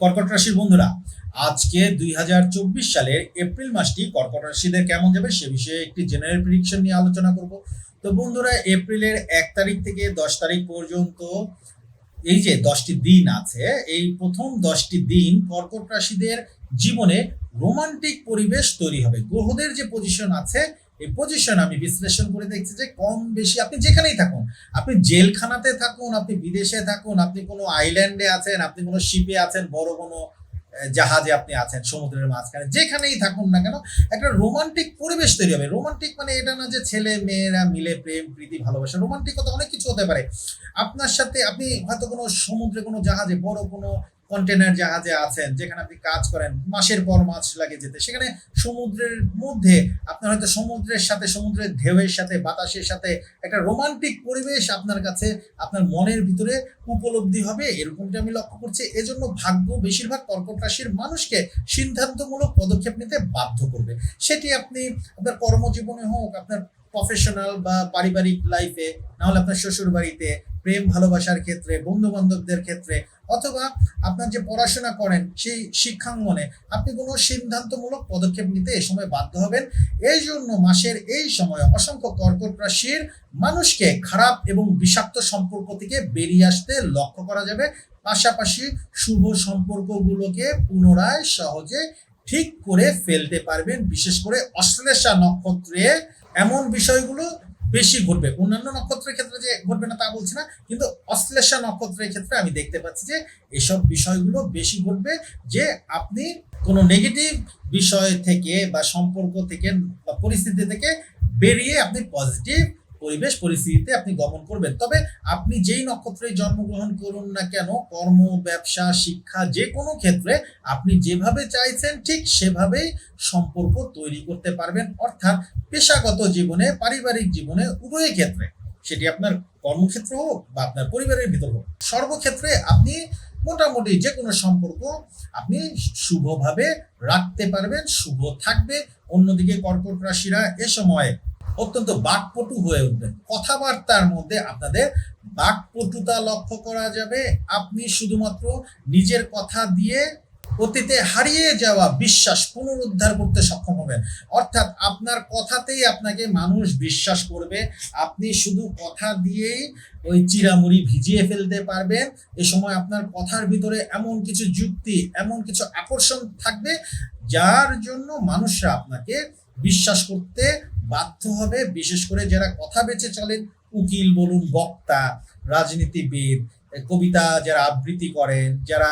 কর্কট রাশির বন্ধুরা, আজকে দুই হাজার চব্বিশ সালের এপ্রিল মাসটি কর্কট রাশিদের কেমন যাবে সে বিষয়ে একটি জেনারেল প্রিডিকশন নিয়ে আলোচনা করব। তো বন্ধুরা, এপ্রিলের এক তারিখ থেকে দশ তারিখ পর্যন্ত এই যে দশটি দিন আছে, এই প্রথম দশটি দিন কর্কট রাশিদের জীবনে রোমান্টিক পরিবেশ তৈরি হবে। গ্রহদের যে পজিশন আছে এই পজিশন আমি বিশ্লেষণ করে দেখছি যে কম বেশি আপনি যেখানেই থাকুন, আপনি জেলখানাতে থাকুন, আপনি বিদেশে থাকুন, আপনি কোনো আইল্যান্ডে আছেন, আপনি কোনো শিপে আছেন, বড় কোনো জাহাজে আপনি আছেন, সমুদ্রের মাঝখানে, যেখানেই থাকুন না কেন, একটা রোমান্টিক পরিবেশ তৈরি হবে। রোমান্টিক মানে এটা না যে ছেলে মেয়েরা মিলে প্রেম, প্রীতি, ভালোবাসা রোমান্টিকতা অনেক কিছু হতে পারে। আপনার সাথে আপনি হয়তো কোনো সমুদ্রে কোনো জাহাজে, বড় কোনো কন্টেনার জাহাজে আছেন, যেখানে আপনি কাজ করেন, মাসের পর মাস লাগে যেতে। সেখানে সমুদ্রের মধ্যে আপনার হয়তো সমুদ্রের সাথে, সমুদ্রের ঢেউয়ের সাথে, বাতাসের সাথে একটা রোমান্টিক পরিবেশ আপনার কাছে, আপনার মনের ভিতরে উপলব্ধি হবে। এরকমটা আমি লক্ষ্য করছি। এজন্য ভাগ্য বেশিরভাগ কর্কট রাশির মানুষকে সিদ্ধান্তমূলক পদক্ষেপ নিতে বাধ্য করবে। সেটি আপনি আপনার কর্মজীবনে হোক, আপনার প্রফেশনাল বা পারিবারিক লাইফে না হলে আপনার শ্বশুর বাড়িতে প্রেম, ভালোবাসার ক্ষেত্রে বন্ধু বান্ধবদের ক্ষেত্রে, অথবা আপনার যে পড়াশোনা করেন সেই শিক্ষাঙ্গনে, আপনি কোনো সিদ্ধান্তমূলক পদক্ষেপ নিতে এ সময় বাধ্য হবেন। এই জন্য মাসের এই সময় অসংখ্য কর্কট রাশির মানুষকে খারাপ এবং বিষাক্ত সম্পর্ক থেকে বেরিয়ে আসতে লক্ষ্য করা যাবে। পাশাপাশি শুভ সম্পর্কগুলোকে পুনরায় সহজে ঠিক করে ফেলতে পারবেন। বিশেষ করে অশ্লেষা নক্ষত্রে এমন বিষয়গুলো বেশি ঘটবে। অন্যান্য নক্ষত্রের ক্ষেত্রে যে ঘটবে না তা বলছি না, কিন্তু অশ্লেষা নক্ষত্রের ক্ষেত্রে আমি দেখতে পাচ্ছি যে এসব বিষয়গুলো বেশি ঘটবে যে আপনি কোনো নেগেটিভ বিষয় থেকে বা সম্পর্ক থেকে বা পরিস্থিতি থেকে বেরিয়ে আপনি পজিটিভ পরিবেশ পরিস্থিতিতে আপনি গমন করবেন। তবে আপনি যেই নক্ষত্রে জন্মগ্রহণ করুন না কেন, কর্ম, ব্যবসা, শিক্ষা, যে কোনো ক্ষেত্রে আপনি যেভাবে চাইছেন ঠিক সেভাবেই সম্পর্ক তৈরি করতে পারবেন। অর্থাৎ পেশাগত জীবনে, পারিবারিক জীবনে, উভয় ক্ষেত্রে, সেটি আপনার কর্মক্ষেত্র হোক বা আপনার পরিবারের ভিতর হোক, সর্বক্ষেত্রে আপনি মোটামুটি যে কোনো সম্পর্ক আপনি শুভভাবে রাখতে পারবেন, শুভ থাকবে। অন্যদিকে কর্কট রাশিরা এ সময় অত্যন্ত বাকপটু হয়ে উঠবেন। কথাবার্তার মধ্যে আপনাদের বাকপটুতা লক্ষ্য করা যাবে। আপনি শুধুমাত্র নিজের কথা দিয়ে অতীতে হারিয়ে যাওয়া বিশ্বাস পুনরুদ্ধার করতে সক্ষম হবেন। অর্থাৎ আপনার কথাতেই আপনাকে মানুষ বিশ্বাস করবে। আপনি শুধু কথা দিয়েই ওই চিরামুড়ি ভিজিয়ে ফেলতে পারবেন। এ সময় আপনার কথার ভিতরে এমন কিছু যুক্তি, এমন কিছু আকর্ষণ থাকবে, যার জন্য মানুষরা আপনাকে বিশ্বাস করতে বাধ্য হবে, বিশেষ করে যারা কথা বেঁচে চলেন, উকিল বলুন, বক্তা, রাজনীতিবিদ, কবিতা যারা আবৃত্তি করেন, যারা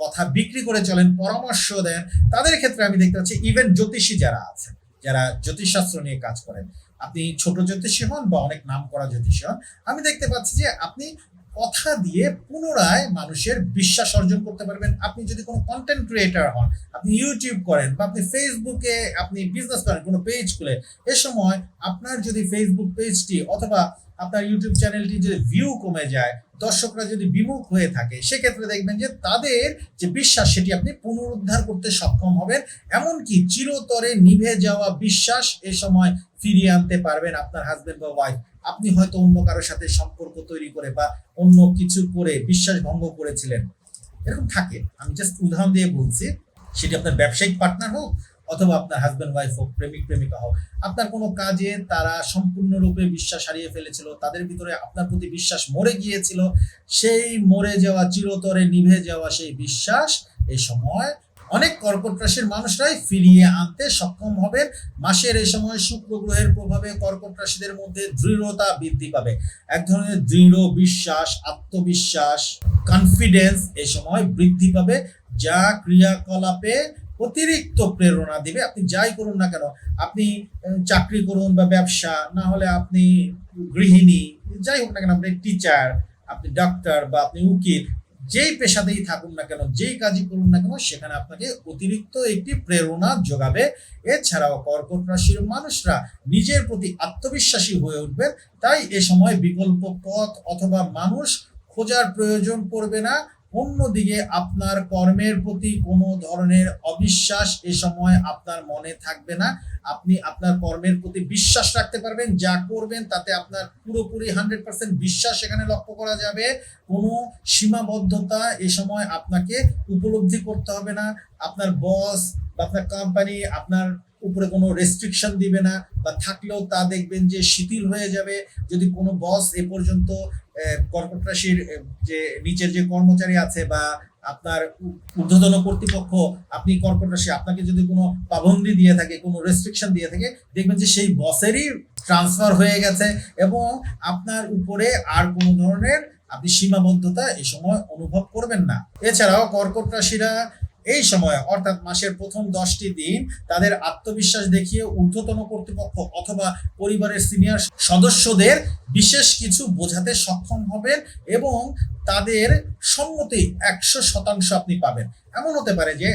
কথা বিক্রি করে চলেন, পরামর্শ দেন, তাদের ক্ষেত্রে আমি দেখতে পাচ্ছি ইভেন জ্যোতিষী যারা আছেন, যারা জ্যোতিষশাস্ত্র নিয়ে কাজ করেন, আপনি ছোট জ্যোতিষী হন বা অনেক নাম করা জ্যোতিষী হন, আমি দেখতে পাচ্ছি যে আপনি কথা দিয়ে পুনরায় মানুষের বিশ্বাস অর্জন করতে পারবেন। আপনি যদি কোনো কন্টেন্ট ক্রিয়েটার হন, আপনি ইউটিউব করেন বা আপনি ফেসবুকে আপনি বিজনেস করেন, কোনো পেজ খুলে, এ সময় আপনার যদি ফেসবুক পেজটি অথবা আপনার ইউটিউব চ্যানেলটি যদি ভিউ কমে যায়, দর্শকরা যদি বিমুখ হয়ে থাকে, সেক্ষেত্রে দেখবেন যে তাদের যে বিশ্বাস, সেটি আপনি পুনরুদ্ধার করতে সক্ষম হবেন। এমনকি চিরতরে নিভে যাওয়া বিশ্বাস এ সময় ফিরিয়ে আনতে পারবেন আপনার হাজবেন্ড বা ওয়াইফ আপনি হয়তো অন্য কারোর সাথে সম্পর্ক তৈরি করে বা অন্য কিছু করে বিশ্বাস ভঙ্গ করেছিলেন। এরকম থাকে। আমি জাস্ট উদাহরণ দিয়ে বলছি, সেটি আপনার ব্যবসায়িক পার্টনার হোক অথবা আপনার হাজব্যান্ড ওয়াইফ হোক, প্রেমিক, প্রেমিকা হোক, আপনার কোনো কাজে তারা সম্পূর্ণরূপে বিশ্বাস হারিয়ে ফেলেছিল, তাদের ভিতরে আপনার প্রতি বিশ্বাস মরে গিয়েছিল, সেই মরে যাওয়া, চিরতরে নিভে যাওয়া সেই বিশ্বাস এই সময় অনেক কর্কট রাশির মানুষরাই ফিরিয়ে আনতে সক্ষম হবেন। মাসের এই সময় শুক্র গ্রহের প্রভাবে কর্কট রাশিদের মধ্যে দৃঢ়তা বৃদ্ধি পাবে। এক ধরনের দৃঢ় বিশ্বাস, আত্মবিশ্বাস কনফিডেন্স এই সময় বৃদ্ধি পাবে, যা ক্রিয়াকলাপে অতিরিক্ত প্রেরণা দিবে। আপনি যাই করুন না কেন, আপনি চাকরি করুন বা ব্যবসা, না হলে আপনি গৃহিণী, যাই হোক না কেন, আপনি টিচার আপনি ডাক্তার বা আপনি উকিল যেই পেশাতেই থাকুন না কেন, যেই কাজই করুন না কেন, সেখানে আপনাকে অতিরিক্ত একটি প্রেরণা যোগাবে। এছাড়াও কর্কট রাশির মানুষরা নিজের প্রতি আত্মবিশ্বাসী হয়ে উঠবেন। তাই এ সময় বিকল্প পথ অথবা মানুষ খোঁজার প্রয়োজন পড়বে না। অন্যদিকে আপনার কর্মের প্রতি কোনো ধরনের অবিশ্বাস এ সময় আপনার মনে থাকবে না। আপনি আপনার কর্মের প্রতি বিশ্বাস রাখতে পারবেন, যা করবেন তাতে আপনার পুরোপুরি হান্ড্রেড পার্সেন্ট বিশ্বাস এখানে লক্ষ্য করা যাবে। কোনো সীমাবদ্ধতা এ সময় আপনাকে উপলব্ধি করতে হবে না। আপনার বস বা আপনার কোম্পানি, আপনার উপরে কোনো রেস্ট্রিকশন দিবে না বা থাকলেও তা দেখবেন যে শিথিল হয়ে যাবে। যদি কোনো বস এ পর্যন্ত কর্কট রাশির যে নিচের যে কর্মচারী আছে বা আপনার উ- ঊর্ধ্বতন কর্তৃপক্ষ, আপনি কর্কট রাশি আপনাকে যদি কোনো পাবন্দি দিয়ে থাকে, কোনো রেস্ট্রিকশন দিয়ে থাকে, দেখবেন যে সেই বসেরই ট্রান্সফার হয়ে গেছে এবং আপনার উপরে আর কোনো ধরনের আপনি সীমাবদ্ধতা এই সময় অনুভব করবেন না। এছাড়াও কর্কট রাশিরা এই সময়, অর্থাৎ মাসের প্রথম দশটি দিন, তাদের আত্মবিশ্বাস দেখিয়ে ঊর্ধ্বতন কর্তৃপক্ষ অথবা পরিবারের সিনিয়র সদস্যদের বিশেষ কিছু বোঝাতে সক্ষম হবেন এবং তাদের সম্মতি একশো শতাংশ আপনি পাবেন। এমন হতে পারে যে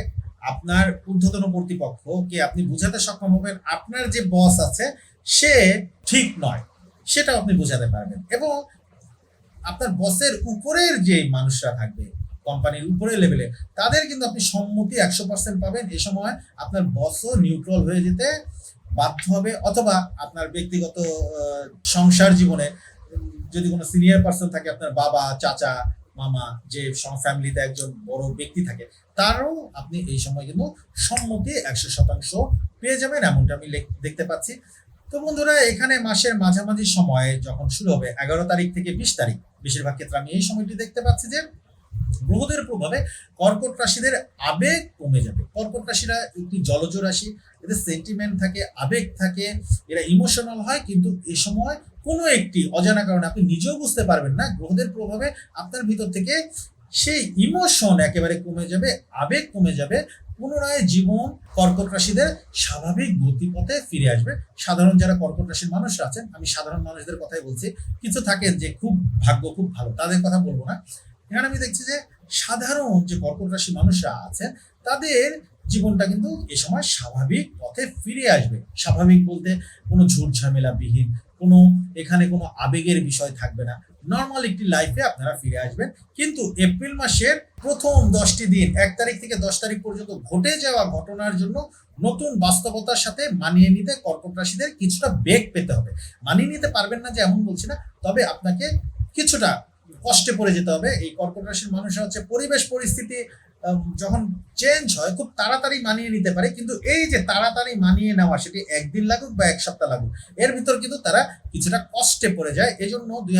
আপনার ঊর্ধ্বতন কর্তৃপক্ষকে আপনি বোঝাতে সক্ষম হবেন, আপনার যে বস আছে, সে ঠিক নয়, সেটাও আপনি বোঝাতে পারবেন এবং আপনার বসের উপরের যে মানুষরা থাকবে কোম্পানির উপরে লেভেলে তাদের কিন্তু আপনি সম্মতি একশো পার্সেন্ট পাবেন। এ সময় আপনার বসও নিউট্রাল হয়ে যেতে বাধ্য হবে, অথবা আপনার ব্যক্তিগত সংসার জীবনে যদি কোনো সিনিয়র পার্সন থাকে, আপনার বাবা, চাচা, মামা, যে ফ্যামিলিতে একজন বড় ব্যক্তি থাকে, তারও আপনি এই সময় কিন্তু সম্মতি একশো শতাংশ পেয়ে যাবেন, এমনটা আমি দেখতে পাচ্ছি। তো বন্ধুরা, এখানে মাসের মাঝামাঝি সময়ে যখন শুরু হবে, এগারো তারিখ থেকে বিশ তারিখ, বেশিরভাগ ক্ষেত্রে আমি এই সময়টি দেখতে পাচ্ছি যে গ্রহদের প্রভাবে কর্কট রাশিদের আবেগ কমে যাবে। কর্কট রাশিরা একটি জলজ রাশি, এদের সেন্টিমেন্ট থাকে, আবেগ থাকে, এরা ইমোশনাল হয়, কিন্তু এ সময় কোনো একটি অজানা কারণে আপনি নিজেও বুঝতে পারবেন না, গ্রহদের প্রভাবে আপনার ভিতর থেকে সেই ইমোশন একেবারে কমে যাবে, আবেগ কমে যাবে, পুনরায় জীবন কর্কট রাশিদের স্বাভাবিক গতিপথে ফিরে আসবে। সাধারণ যারা কর্কট রাশির মানুষরা আছেন, আমি সাধারণ মানুষদের কথাই বলছি, কিছু থাকে যে খুব ভাগ্য খুব ভালো, তাদের কথা বলব না। এখানে আমি দেখছি যে সাধারণ যে কর্কট রাশি মানুষরা আছেন তাদের জীবনটা কিন্তু এ সময় স্বাভাবিক পথে ফিরে আসবে। স্বাভাবিক বলতে কোনো ঝামেলা বিহীন কোনো এখানে কোনো আবেগের বিষয় থাকবে না। নর্মাল একটি লাইফে আপনারা ফিরে আসবেন। কিন্তু এপ্রিল মাসের প্রথম দশটি দিন, এক তারিখ থেকে দশ তারিখ পর্যন্ত ঘটে যাওয়া ঘটনার জন্য নতুন বাস্তবতার সাথে মানিয়ে নিতে কর্কট রাশিদের কিছুটা বেগ পেতে হবে। মানিয়ে নিতে পারবেন না যে এমন বলছি না, তবে আপনাকে কিছুটা কষ্টে পড়ে যেতে হবে। এই কর্কট রাশির মানুষরা হচ্ছে পরিবেশ পরিস্থিতি যখন চেঞ্জ হয়, খুব তাড়াতাড়ি মানিয়ে নিতে পারে। কিন্তু এই যে তাড়াতাড়ি মানিয়ে নেওয়া, সেটি একদিন লাগুক বা এক সপ্তাহ লাগুক, এর ভিতর কিন্তু তারা কিছুটা কষ্টে পড়ে যায়। এই এজন্য দুই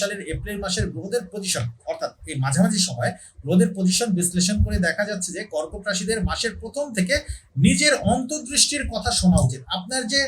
সালের এপ্রিল মাসের গ্রহদের পজিশন অর্থাৎ এই মাঝামাঝি সময় গ্রহদের পজিশন বিশ্লেষণ করে দেখা যাচ্ছে যে কর্কট রাশিদের মাসের প্রথম থেকে নিজের অন্তর্দৃষ্টির কথা শোনা উচিত। আপনার যে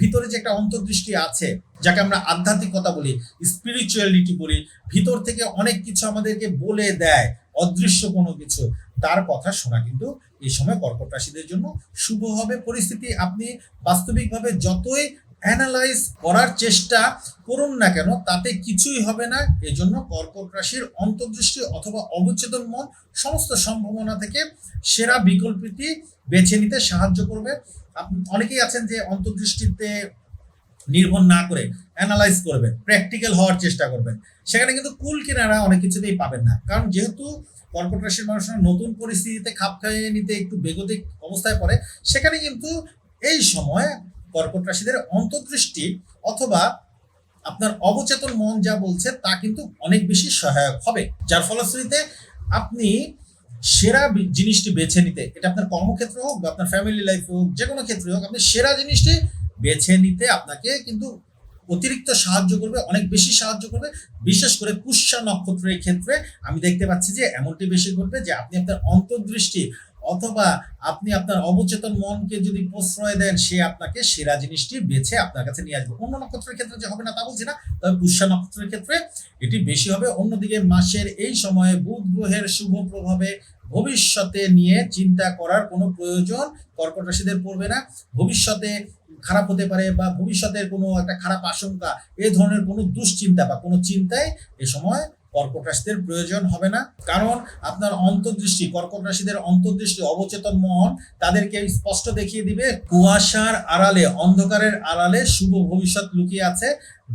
ভিতরে যে একটা অন্তর্দৃষ্টি আছে, যাকে আমরা আধ্যাত্মিকতা বলি স্পিরিচুয়ালিটি বলি, ভিতর থেকে অনেক কিছু আমাদেরকে বলে দেয়। অদৃশ্য কোনো কিছু তার কথা শোনা কিন্তু এই সময় কর্কট রাশিদের জন্য শুভ হবে। পরিস্থিতি আপনি বাস্তবিকভাবে যতই অ্যানালাইজ করার চেষ্টা করুন না কেন, তাতে কিছুই হবে না। এজন্য কর্কট রাশির অন্তর্দৃষ্টি অথবা অবচেতন মন সমস্ত সম্ভাবনা থেকে সেরা বিকল্পটি বেছে নিতে সাহায্য করবে। অনেকেই আছেন যে অন্তর্দৃষ্টিতে নির্ভর না করে অ্যানালাইজ করবেন প্র্যাকটিক্যাল হওয়ার চেষ্টা করবেন। সেখানে কিন্তু কুল কিনারা অনেক কিছুতেই পাবেন না। কারণ যেহেতু কর্কট রাশির মানুষরা নতুন পরিস্থিতিতে খাপ খাইয়ে নিতে একটু বেগতিক অবস্থায় পড়ে, সেখানে কিন্তু এই সময় কর্কট রাশিদের অন্তর্দৃষ্টি অথবা আপনার অবচেতন মন যা বলছে তা কিন্তু অনেক বেশি সহায়ক হবে। যার ফলশ্রুতিতে আপনি সেরা জিনিসটি বেছে নিতে, এটা আপনার কর্মক্ষেত্র হোক বা আপনার ফ্যামিলি লাইফ হোক যে কোনো ক্ষেত্রে হোক, আপনি সেরা জিনিসটি বেছে নিতে আপনাকে কিন্তু অতিরিক্ত সাহায্য করবে, অনেক বেশি সাহায্য করবে। বিশেষ করে পুষ্যা নক্ষত্রের ক্ষেত্রে আমি দেখতে পাচ্ছি যে এমনটি বেশি ঘটবে যে আপনি আপনার অন্তর্দৃষ্টি অথবা আপনি আপনার অবচেতন মনকে যদি প্রশ্রয় দেন, সে আপনাকে সেরা জিনিসটি বেছে আপনার কাছে নিয়ে আসবে। অন্য নক্ষত্রের ক্ষেত্রে যে হবে না তা বলছি না, তবে পুষ্যা নক্ষত্রের ক্ষেত্রে এটি বেশি হবে। অন্যদিকে মাসের এই সময়ে বুধ গ্রহের শুভ প্রভাবে ভবিষ্যতে নিয়ে চিন্তা করার কোনো প্রয়োজন কর্কট রাশিদের পড়বে না। ভবিষ্যতে খারাপ হতে পারে বা ভবিষ্যতের কোনো একটা খারাপ আশঙ্কা, এ ধরনের কোনো দুশ্চিন্তা বা কোনো চিন্তায় এ সময় কর্কট রাশিদের প্রয়োজন হবে না। কারণ আপনার অন্তর্দৃষ্টি কর্কট রাশিদের অন্তর্দৃষ্টি, অবচেতন মন তাদেরকে স্পষ্ট দেখিয়ে দিবে, কুয়াশার আড়ালে, অন্ধকারের আড়ালে শুভ ভবিষ্যৎ লুকিয়ে আছে,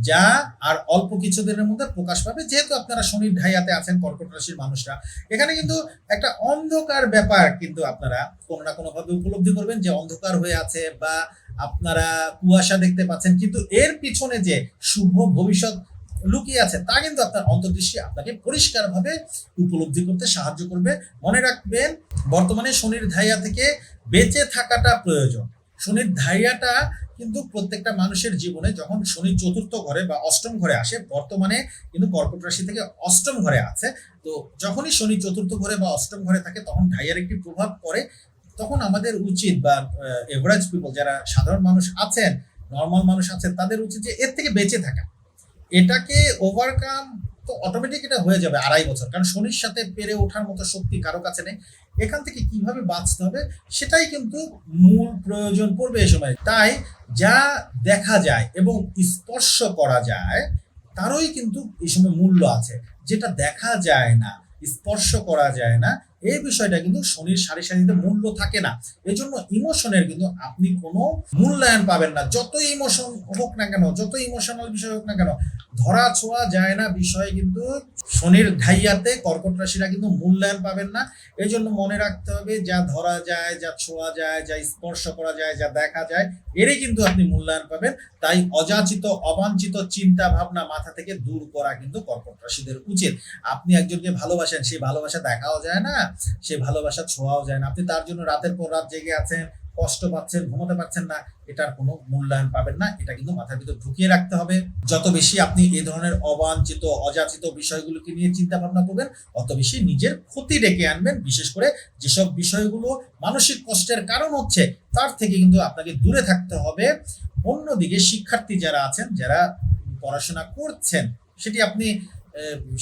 যা আর অল্প কিছুদিনের মধ্যে প্রকাশ পাবে। যেহেতু আপনারা শনির ঢাইয়াতে আছেন কর্কট রাশির মানুষরা, এখানে কিন্তু একটা অন্ধকার ব্যাপার কিন্তু আপনারা কোনো না কোনোভাবে উপলব্ধি করবেন যে অন্ধকার হয়ে আছে বা আপনারা কুয়াশা দেখতে পাচ্ছেন, কিন্তু এর পিছনে যে শুভ ভবিষ্যৎ লুকিয়ে আছে, তা কিন্তু আপনার অন্তর্দৃষ্টি আপনাকে পরিষ্কারভাবে উপলব্ধি করতে সাহায্য করবে। মনে রাখবেন, বর্তমানে শনির ধাইয়া থেকে বেঁচে থাকাটা প্রয়োজন। শনির ধাইয়াটা কিন্তু প্রত্যেকটা মানুষের জীবনে যখন শনি চতুর্থ ঘরে বা অষ্টম ঘরে আসে, বর্তমানে কিন্তু কর্কট রাশি থেকে অষ্টম ঘরে আছে। তো যখনই শনি চতুর্থ ঘরে বা অষ্টম ঘরে থাকে, তখন ঢাইয়ার একটি প্রভাব পড়ে। তখন আমাদের উচিত বা এভারেজ পিপল যারা সাধারণ মানুষ আছেন নর্মাল মানুষ আছেন, তাদের উচিত যে এর থেকে বেঁচে থাকা। এটাকে ওভারকাম তো অটোমেটিক এটা হয়ে যাবে আড়াই বছর। কারণ শনির সাথে পেরে ওঠার মতো শক্তি কারও কাছে নেই। এখান থেকে কীভাবে বাঁচতে হবে সেটাই কিন্তু মূল প্রয়োজন পড়বে এই সময়। তাই যা দেখা যায় এবং স্পর্শ করা যায়, তারই কিন্তু এই সময় মূল্য আছে। যেটা দেখা যায় না, স্পর্শ করা যায় না এই বিষয়টা কিন্তু শনির সারি সারিতে মূল্য থাকে না। এজন্য ইমোশনের কিন্তু আপনি কোনো মূল্যায়ন পাবেন না। যত ইমোশন হোক না কেন যত ইমোশনাল বিষয় হোক না কেন, ধরা ছোঁয়া যায় না বিষয়ে কিন্তু শনির ঢাইয়াতে কর্কট রাশিরা কিন্তু মূল্যায়ন পাবেন না। এই জন্য মনে রাখতে হবে, যা ধরা যায়, যা ছোঁয়া যায়, যা স্পর্শ করা যায়, যা দেখা যায়, এরই কিন্তু আপনি মূল্যায়ন পাবেন। তাই অযাচিত, অবাঞ্ছিত চিন্তা ভাবনা মাথা থেকে দূর করা কিন্তু কর্কট রাশিদের উচিত। আপনি একজনকে ভালোবাসেন, সেই ভালোবাসা দেখাও যায় না। সেই ভালোবাসা ছোঁয়াও যায় না। আপনি তার জন্য রাতের পর রাত জেগে আছেন, কষ্ট পাচ্ছেন, ঘুমোতে পারছেন না, এটার কোনো মূল্যায়ন পাবেন না, এটা কিন্তু মাথার ভিতর ঢুকিয়ে রাখতে হবে। যত বেশি আপনি এই ধরনের অবাঞ্ছিত, অযাচিত বিষয়গুলোকে নিয়ে চিন্তা ভাবনা করবেন, অত বেশি নিজের ক্ষতি ডেকে আনবেন। বিশেষ করে যেসব বিষয়গুলো মানসিক কষ্টের কারণ হচ্ছে, তার থেকে কিন্তু আপনাকে দূরে থাকতে হবে। অন্যদিকে শিক্ষার্থী যারা আছেন, যারা পড়াশোনা করছেন, সেটি আপনি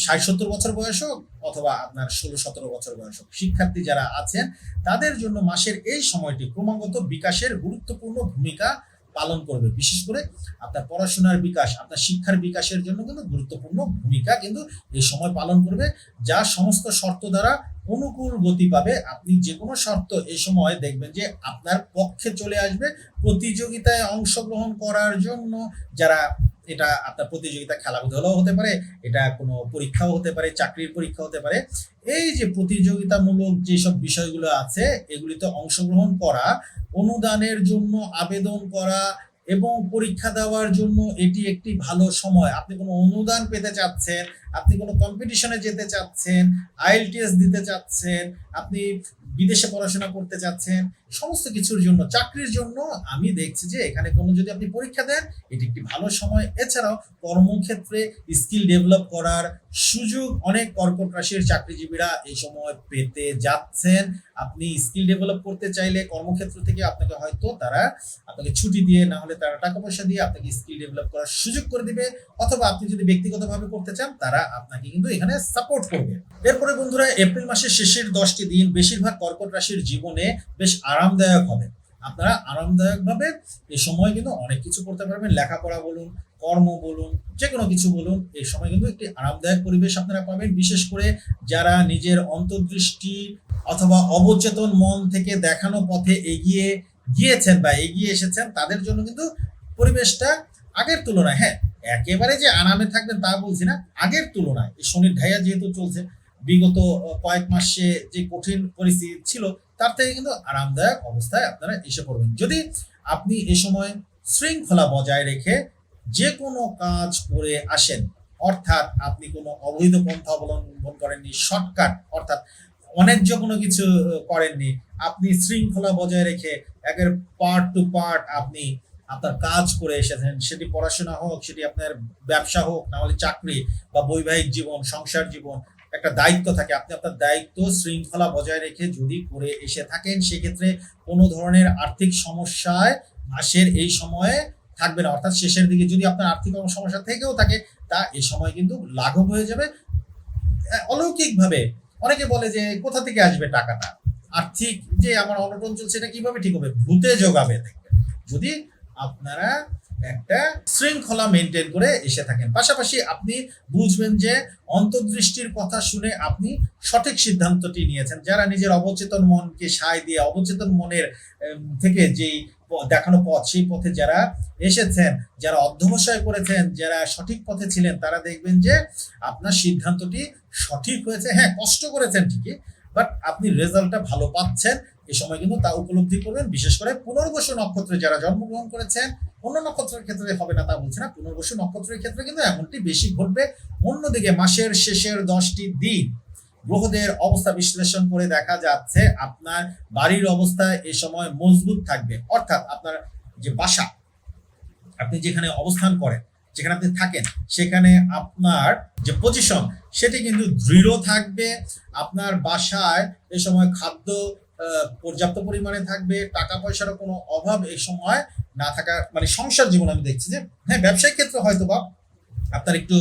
ষাট সত্তর বছর বয়স হোক অথবা আপনার ষোলো, সতেরো বছর বয়স শিক্ষার্থী যারা আছেন, তাদের জন্য মাসের এই সময়টি ক্রমাগত বিকাশের গুরুত্বপূর্ণ ভূমিকা পালন করবে। বিশেষ করে আপনার পড়াশোনার বিকাশ, আপনার শিক্ষার বিকাশের জন্য কিন্তু গুরুত্বপূর্ণ ভূমিকা কিন্তু এই সময় পালন করবে, যা সমস্ত শর্ত দ্বারা অনুকূল গতি পাবে। আপনি যে কোনো শর্ত এই সময় দেখবেন যে আপনার পক্ষে চলে আসবে প্রতিযোগিতায় অংশগ্রহণ করার জন্য। যারা এটা আপনার প্রতিযোগিতা খেলাধুলাও হতে পারে, এটা কোনো পরীক্ষাও হতে পারে, চাকরির পরীক্ষা হতে পারে। এই যে প্রতিযোগিতামূলক যেসব বিষয়গুলো আছে, এগুলিতে অংশগ্রহণ করা, অনুদানের জন্য আবেদন করা এবং পরীক্ষা দেওয়ার জন্য এটি একটি ভালো সময়। আপনি কোনো অনুদান পেতে চাচ্ছেন, আপনি কোনো কম্পিটিশনে যেতে চাচ্ছেন আইএলটিএস দিতে চাচ্ছেন, আপনি বিদেশে পড়াশোনা করতে চাচ্ছেন সমস্ত কিছুর জন্য, চাকরির জন্য আমি দেখছি যে এখানে কোনো যদি আপনি পরীক্ষা দেন, এটি একটি ভালো সময়। এছাড়াও কর্মক্ষেত্রে স্কিল ডেভেলপ করার সুযোগ অনেক কর্কট রাশির চাকরিজীবীরা এই সময় পেতে যাচ্ছেন। আপনি স্কিল ডেভেলপ করতে চাইলে কর্মক্ষেত্র থেকে আপনাকে হয়তো তারা আপনাকে ছুটি দিয়ে, না হলে তারা টাকা পয়সা দিয়ে আপনাকে স্কিল ডেভেলপ করার সুযোগ করে দিবে। অথবা আপনি যদি ব্যক্তিগতভাবে করতে চান, তারা আপনাকে কিন্তু এখানে সাপোর্ট করবে। এরপরে বন্ধুরা, এপ্রিল মাসের শেষের দশটি দিন বেশিরভাগ কর্কট রাশির জীবনে বেশ আরামদায়ক হবে। আপনারা আরামদায়কভাবে এই সময় কিন্তু অনেক কিছু করতে পারবেন। লেখাপড়া বলুন, কর্ম বলুন যে কোনো কিছু বলুন, এই সময় কিন্তু একটি আরামদায়ক পরিবেশ আপনারা পাবেন। বিশেষ করে যারা নিজের অন্তর্দৃষ্টি অথবা অবচেতন মন থেকে দেখানো পথে এগিয়ে গিয়েছেন বা এগিয়ে এসেছেন, তাদের জন্য কিন্তু পরিবেশটা আগের তুলনায় হ্যাঁ একেবারে যে আরামে থাকবেন তা বলছি না, আগের তুলনায়। এই শনির ঢাইয়া যেহেতু চলছে, বিগত কয়েক মাসে যে কঠিন পরিস্থিতি ছিল তার থেকে কিন্তু আরামদায়ক অবস্থায় আপনারা এসে পড়বেন। যদি আপনি এ সময় শৃঙ্খলা বজায় রেখে যে কোনো কাজ করে আসেন, অর্থাৎ আপনি কোনো অবৈধ পন্থা অবলম্বন করেননি, শর্টকাট, অর্থাৎ অন্যায্য কোনো কিছু করেননি, আপনি শৃঙ্খলা বজায় রেখে একের পার্ট টু পার্ট আপনি আপনার কাজ করে এসেছেন, সেটি পড়াশোনা হোক, সেটি আপনার ব্যবসা হোক না হলে চাকরি বা বৈবাহিক জীবন, সংসার জীবন একটা দায়িত্ব থাকে। আপনি আপনার দায়িত্ব শৃঙ্খলা বজায় রেখে যদি করে এসে থাকেন, সেক্ষেত্রে কোনো ধরনের আর্থিক সমস্যায় মাসের এই সময়ে থাকবে না। অর্থাৎ শেষের দিকে যদি আপনার আর্থিক সমস্যা থেকেও থাকে, তা এই সময় কিন্তু লাঘব হয়ে যাবে। অলৌকিকভাবে অনেকে বলে যে, কোথা থেকে আসবে টাকাটা? আর্থিক যে আমার অনটন চলছে, এটা কীভাবে ঠিক হবে? ভূতে যোগাবে দেখবেন। যদি আপনারা একটা শৃঙ্খলা মেনটেন করে এসে থাকেন। পাশাপাশি আপনি বুঝবেন যে অন্তর্দৃষ্টির কথা শুনে আপনি সঠিক সিদ্ধান্তটি নিয়েছেন। যারা নিজের অবচেতন মনকে সায় দিয়ে অবচেতন মনের থেকে যেই দেখানো পথ, সেই পথে যারা এসেছেন, যারা অধ্যবসায় করেছেন, যারা সঠিক পথে ছিলেন, তারা দেখবেন যে আপনার সিদ্ধান্তটি সঠিক হয়েছে। হ্যাঁ কষ্ট করেছেন ঠিকই বাট আপনি রেজাল্টটা ভালো পাচ্ছেন। এ সময় কিন্তু তা উপলব্ধি করবেন। বিশেষ করে পুনর্বসু নক্ষত্রে যারা জন্মগ্রহণ করেছেন, অন্য নক্ষত্রের ক্ষেত্রে হবে না তা বলছি না। পুনর্বসু নক্ষত্রের ক্ষেত্রে কিন্তু এমনটি বেশি ঘটবে। অন্যদিকে মাসের শেষের দশটি দিন গ্রহদের অবস্থা বিশ্লেষণ করে দেখা যাচ্ছে, আপনার বাড়ির অবস্থা এ সময় মজবুত থাকবে। অর্থাৎ আপনার যে বাসা, আপনি যেখানে অবস্থান করেন যেখানে আপনি থাকেন, সেখানে আপনার যে পজিশন সেটি কিন্তু দৃঢ় থাকবে, আপনার বাসায় এ সময় খাদ্য পর্যাপ্ত পরিমাণে থাকবে টাকা পয়সারও কোনো অভাব এই সময় না থাকা মানে সংসার জীবন আমি দেখছি যে হ্যাঁ ব্যবসায়িক ক্ষেত্রে হয়তো বা আপনার একটু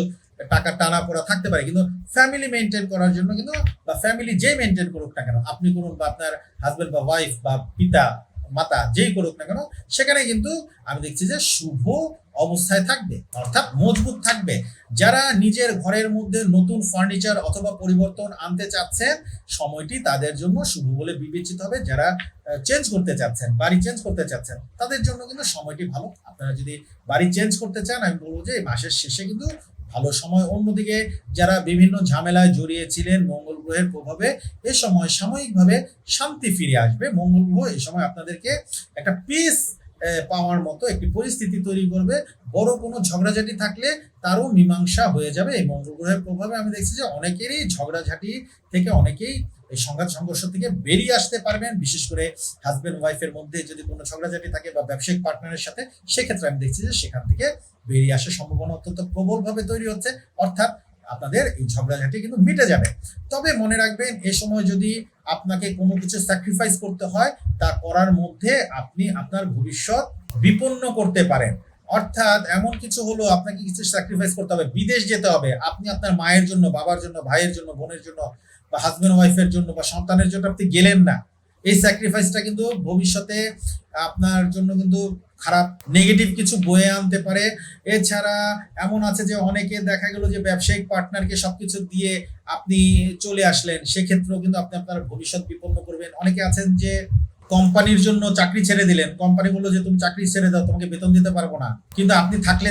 টাকা টানা পড়া থাকতে পারে, কিন্তু ফ্যামিলি মেনটেন করার জন্য কিন্তু, বা ফ্যামিলি যে মেনটেন করুক না কেন, আপনি করুন বা আপনার হাজবেন্ড বা ওয়াইফ বা পিতা, মাতা যেই করুক না কেন, সেখানে কিন্তু আমি দেখছি যে শুভ অবস্থায় থাকবে, অর্থাৎ মজবুত থাকবে। যারা নিজের ঘরের মধ্যে নতুন ফার্নিচার অথবা পরিবর্তন আনতে চাচ্ছেন, সময়টি তাদের জন্য শুভ বলে বিবেচিত হবে। যারা চেঞ্জ করতে চাচ্ছেন, বাড়ি চেঞ্জ করতে চাচ্ছেন, তাদের জন্য কিন্তু সময়টি ভালো। আপনারা যদি বাড়ি চেঞ্জ করতে চান, আমি বলব যে মাসের শেষে কিন্তু ভালো সময়। অন্যদিকে যারা বিভিন্ন ঝামেলায় জড়িয়েছিলেন মঙ্গল গ্রহের প্রভাবে, এ সময় সাময়িকভাবে শান্তি ফিরে আসবে। মঙ্গল গ্রহ এই সময় আপনাদেরকে একটা পিস পাওয়ার মতো একটি পরিস্থিতি তৈরি করবে। বড় কোনো ঝগড়াঝাটি থাকলে তারও মীমাংসা হয়ে যাবে। এই মঙ্গল গ্রহের প্রভাবে আমি দেখছি যে অনেকেরই ঝগড়াঝাটি থেকে অনেকেই এই সংঘাত সংঘর্ষ থেকে বেরিয়ে আসতে পারবেন। বিশেষ করে হাজব্যান্ড ওয়াইফের মধ্যে যদি কোনো ঝগড়াঝাটি থাকে বা ব্যবসায়িক পার্টনারের সাথে, সেক্ষেত্রে আমি দেখছি যে সেখান থেকে বেরিয়ে আসার সম্ভাবনা অত্যন্ত প্রবলভাবে তৈরি হচ্ছে। অর্থাৎ আপনাদের এই ঝগড়াঝাটি কিন্তু মিটে যাবে। তবে মনে রাখবেন, এ সময় যদি আপনাকে কোনো কিছু স্যাক্রিফাইস করতে হয়, তা করার মধ্যে আপনি আপনার ভবিষ্যৎ বিপন্ন করতে পারেন। অর্থাৎ এমন কিছু হলো, আপনাকে কিছু স্যাক্রিফাইস করতে হবে। বিদেশ যেতে হবে। আপনি আপনার মায়ের জন্য, বাবার জন্য, ভাইয়ের জন্য, বোনের জন্য, বা হাজবেন্ড ওয়াইফের জন্য, বা সন্তানের জন্য আপনি গেলেন না। এই স্যাক্রিফাইসটা কিন্তু ভবিষ্যতে আপনার জন্য কিন্তু খারাপ নেগেটিভ কিছু বয়ে আনতে পারে। এছাড়া এমন আছে যে অনেকে দেখা গেল যে ব্যবসায়িক পার্টনারকে সবকিছু দিয়ে আপনি চলে আসলেন, সেক্ষেত্রেও কিন্তু আপনি আপনার ভবিষ্যৎ বিপন্ন করবেন। অনেকে আছেন যে কোম্পানির জন্য চাকরি ছেড়ে দিলেন। কোম্পানি বলল যে, তুমি চাকরি ছেড়ে দাও, তোমাকে বেতন দিতে পারব না। কিন্তু আপনি থাকলে,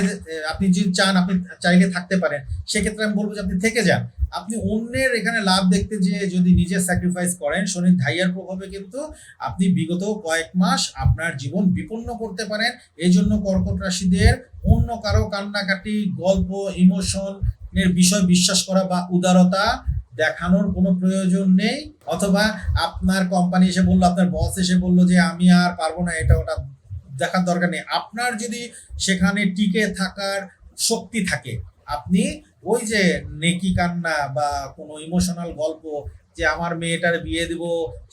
আপনি যদি চান, আপনি চাইলে থাকতে পারেন। সেক্ষেত্রে আমি বলব যে, আপনি থেকে যান। আপনি অন্যের এখানে লাভ দেখতে যে, যদি নিজে স্যাক্রিফাইস করেন শনির ধাইয়ার প্রভাবে কিন্তু আপনি বিগত কয়েক মাস আপনার জীবন বিপন্ন করতে পারেন। এই জন্য কর্কট রাশিদের অন্য কারও কান্নাকাটি, গল্প ইমোশন এর বিষয় বিশ্বাস করা বা উদারতা দেখানোর কোনো প্রয়োজন নেই। অথবা আপনার কোম্পানি এসে বলল, আপনার বস এসে বলল যে, আমি আর পারব না, এটা ওটা দেখার দরকার নেই। আপনার যদি সেখানে টিকে থাকার শক্তি থাকে, আপনি ওই যে নেকি কান্না বা কোনো ইমোশনাল গল্প যে, আমার মেয়েটার বিয়ে দিব,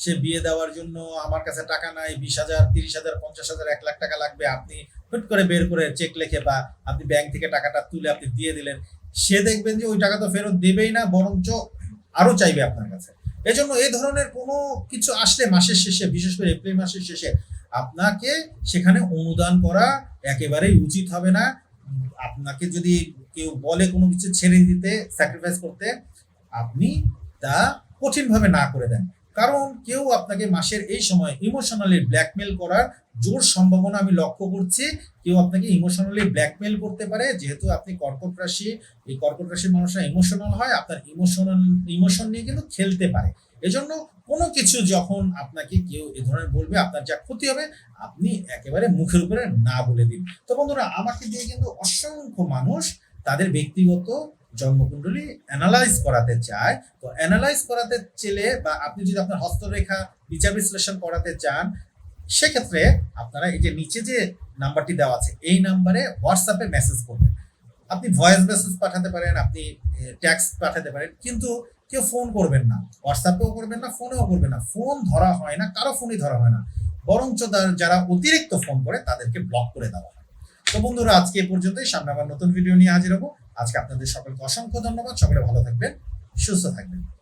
সে বিয়ে দেওয়ার জন্য আমার কাছে টাকা নাই, বিশ হাজার, তিরিশ হাজার, পঞ্চাশ হাজার, এক লাখ টাকা লাগবে। আপনি হুট করে বের করে চেক লিখে বা আপনি ব্যাংক থেকে টাকাটা তুলে আপনি দিয়ে দিলেন। সে দেখবেন যে, ওই টাকা তো ফেরত দেবেই না, বরঞ্চ আরও চাইবে আপনার কাছে। এজন্য এই ধরনের কোনো কিছু আসলে মাসের শেষে, বিশেষ করে এপ্রিল মাসের শেষে আপনাকে সেখানে অনুদান করা একেবারেই উচিত হবে না। আপনাকে যদি কেউ বলে কোনো কিছু ছেড়ে দিতে স্যাক্রিফাইস করতে, আপনি তা কঠিনভাবে না করে দেন। কারণ কেউ আপনাকে মাসের এই সময় ইমোশনালি ব্ল্যাকমেল করার জোর সম্ভাবনা আমি লক্ষ্য করছি। কেউ আপনাকে ইমোশনালি ব্ল্যাকমেল করতে পারে, যেহেতু আপনি কর্কট রাশি, এই কর্কট রাশির মানুষরা ইমোশনাল হয়, আপনার ইমোশনাল ইমোশন নিয়ে কিন্তু খেলতে পারে। এজন্য কোনো কিছু যখন আপনাকে কেউ এ ধরনের বলবে, আপনার যা ক্ষতি হবে, আপনি একেবারে মুখের উপরে না বলে দিন। তো বন্ধুরা, আমাকে দিয়ে কিন্তু অসংখ্য মানুষ তাদের ব্যক্তিগত জন্মকুণ্ডলী অ্যানালাইজ করাতে চায়, তো অ্যানালাইজ করাতে চেলে বা আপনি যদি আপনার হস্তরেখা বিচার বিশ্লেষণ করাতে চান, সেক্ষেত্রে আপনারা এই যে নিচে যে নাম্বারটি দেওয়া আছে, এই নাম্বারে হোয়াটসঅ্যাপে মেসেজ করবেন। আপনি ভয়েস মেসেজ পাঠাতে পারেন, আপনি ট্যাক্স পাঠাতে পারেন, কিন্তু কেউ ফোন করবেন না। হোয়াটসঅ্যাপেও করবেন না ফোনেও করবেন না। ফোন ধরা হয় না, কারও ফোনই ধরা হয় না। বরঞ্চ যারা অতিরিক্ত ফোন করে, তাদেরকে ব্লক করে দেওয়া হয়। তো বন্ধুরা, আজকে এ পর্যন্তই। সামনে আবার নতুন ভিডিও নিয়ে হাজির হব। আজকে আপনাদের সকলকে অসংখ্য ধন্যবাদ। সকলে ভালো থাকবেন সুস্থ থাকবেন।